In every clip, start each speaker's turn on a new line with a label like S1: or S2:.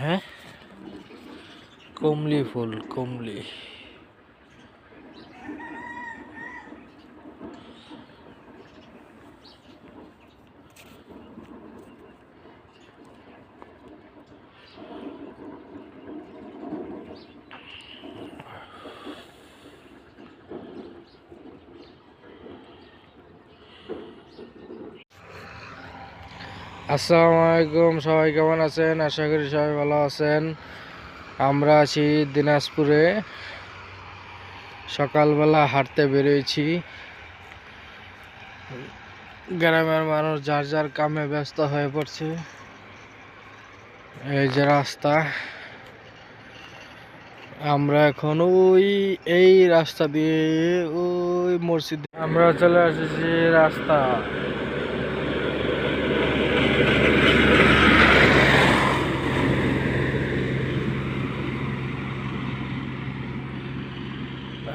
S1: हैं? कुमली फूल कुमली আসসালামু আলাইকুম, সবাই কেমন আছেন? আশা করি সবাই ভালো আছেন। আমরা আছি দিনাজপুরে। সকালবেলা হাঁটতে বেরিয়েছি। গ্রামের মানুষ যার যার কামে ব্যস্ত হয়ে পড়ছে। এই যে রাস্তা। আমরা এখন ওই, এই রাস্তা দিয়ে ওই মসজিদ আমরা চলে এসেছি রাস্তা।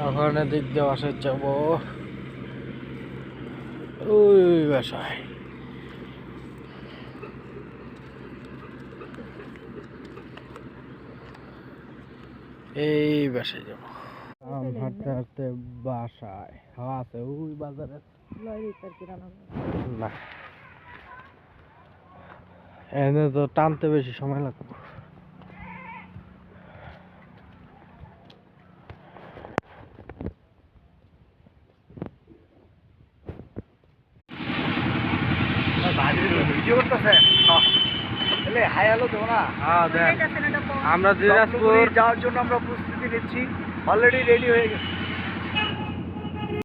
S1: এখন এদিক দিয়ে বাসায় যাব। ওই বাসায়। এই বাসায় যাব। আম হাঁটতে হাঁটতে বাসায়। হাওয়া আছে ওই বাজারে। না। এনে তো টানতে বেশি সময় লাগবে। আমরা
S2: দিনাজপুর
S1: দিনাজপুর
S2: যাওয়ার জন্য আমরা প্রস্তুতি নিচ্ছি। অলরেডি রেডি হয়ে গেছি।